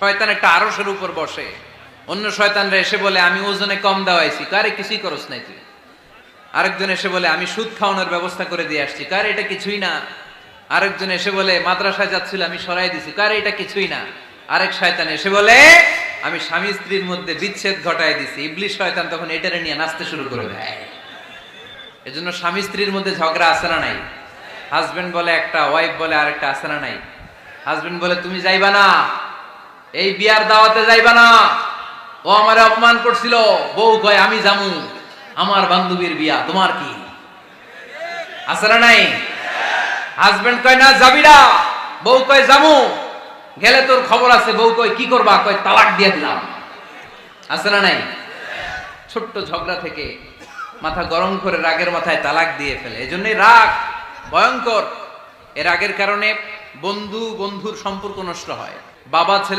শয়তান একটা আরসের উপর বসে। অন্য শয়তানরা এসে বলে, আমি ওজনে কম দেওয়াইছি। কারে কিছুই করস নাই তুই। আরেকজন এসে বলে, আমি সুদ খাওয়ানোর ব্যবস্থা করে দিয়ে আসছি। কার এটা কিছুই না। আরেকজন এসে বলে, মাদ্রাসায় যাচ্ছিল, আমি সরাই দিছি। কার এটা কিছুই না। আরেক শয়তান এসে বলে, আমি স্বামী স্ত্রীর মধ্যে বিচ্ছেদ ঘটায় দিছি। ইবলিশ শয়তান তখন এটারে নিয়ে নাচতে শুরু করে দেয়। এজন্য স্বামী স্ত্রীর মধ্যে ঝগড়া আছে না নাই? হাজবেন্ড বলে একটা ওয়াইফ বলে আরেকটা আছে না নাই? হাজবেন্ড বলে, তুমি যাইবা না। এই বিয়ার দাওয়াতে যাইবা না। ও আমার অপমান করছিল। বউ কয়, আমি জামু আমার বান্ধবীর বিয়া, তোমার কি? আছে না নাই? হাজবেন্ড কয়, না, যাবি না। বউ কয় জামু গেলে তোর খবর আছে। বউ কয়, কি করবা? কয়, তালাক দিয়ে দিলাম। আছে না নাই? ছোট্ট ঝগড়া থেকে মাথা গরম করে রাগের মাথায় তালাক দিয়ে ফেলে। এজন্যই রাগ ভয়ঙ্কর। এর রাগের কারণে বন্ধু বন্ধুর সম্পর্ক নষ্ট হয়। বাবা, ছেলে